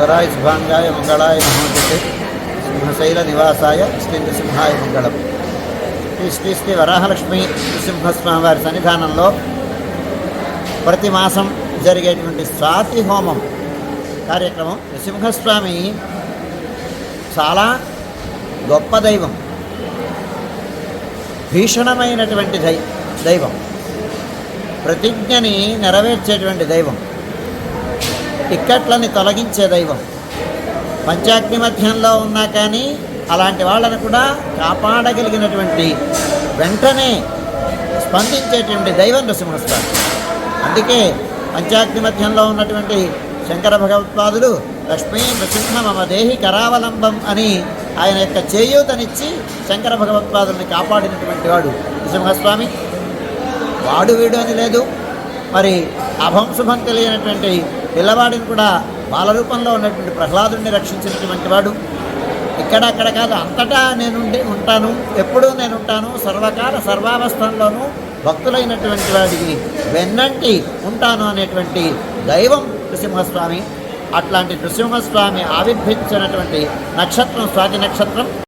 వరాయ శుభాంగాయ మంగళాయ మహోదతే సింహశైల నివాసాయ శ్రీ నృసింహాయ మంగళం. శ్రీ శ్రీ శ్రీ వరాహలక్ష్మి నృసింహస్వామి వారి సన్నిధానంలో ప్రతి మాసం జరిగేటువంటి స్వాతి హోమం కార్యక్రమం నృసింహస్వామి చాలా గొప్ప దైవం. భీషణమైనటువంటి దై దైవం. ప్రతిజ్ఞని నెరవేర్చేటువంటి దైవం. టిక్కెట్లని తొలగించే దైవం. పంచాగ్ని మధ్యంలో ఉన్నా కానీ అలాంటి వాళ్ళను కూడా కాపాడగలిగినటువంటి వెంటనే స్పందించేటువంటి దైవం నృసింహస్వామి. అందుకే పంచాగ్ని మధ్యంలో ఉన్నటువంటి శంకర భగవత్పాదులు లక్ష్మీ నృసింహ మమ దేహి కరావలంబం అని ఆయన యొక్క చేయూతనిచ్చి శంకర భగవత్పాదుల్ని కాపాడినటువంటి వాడు నృసింహస్వామి. వాడు వీడు అని లేదు. మరి అభంశుభం తెలియనటువంటి పిల్లవాడిని కూడా బాలరూపంలో ఉన్నటువంటి ప్రహ్లాదుని రక్షించినటువంటి వాడు. ఇక్కడక్కడ కాదు అంతటా నేను ఉంటాను ఎప్పుడూ నేను ఉంటాను సర్వకాల సర్వావస్థల్లోనూ భక్తులైనటువంటి వాడికి వెన్నంటి ఉంటాను అనేటువంటి దైవం నృసింహస్వామి. అట్లాంటి నృసింహస్వామి ఆవిర్భించినటువంటి నక్షత్రం స్వాతి నక్షత్రం.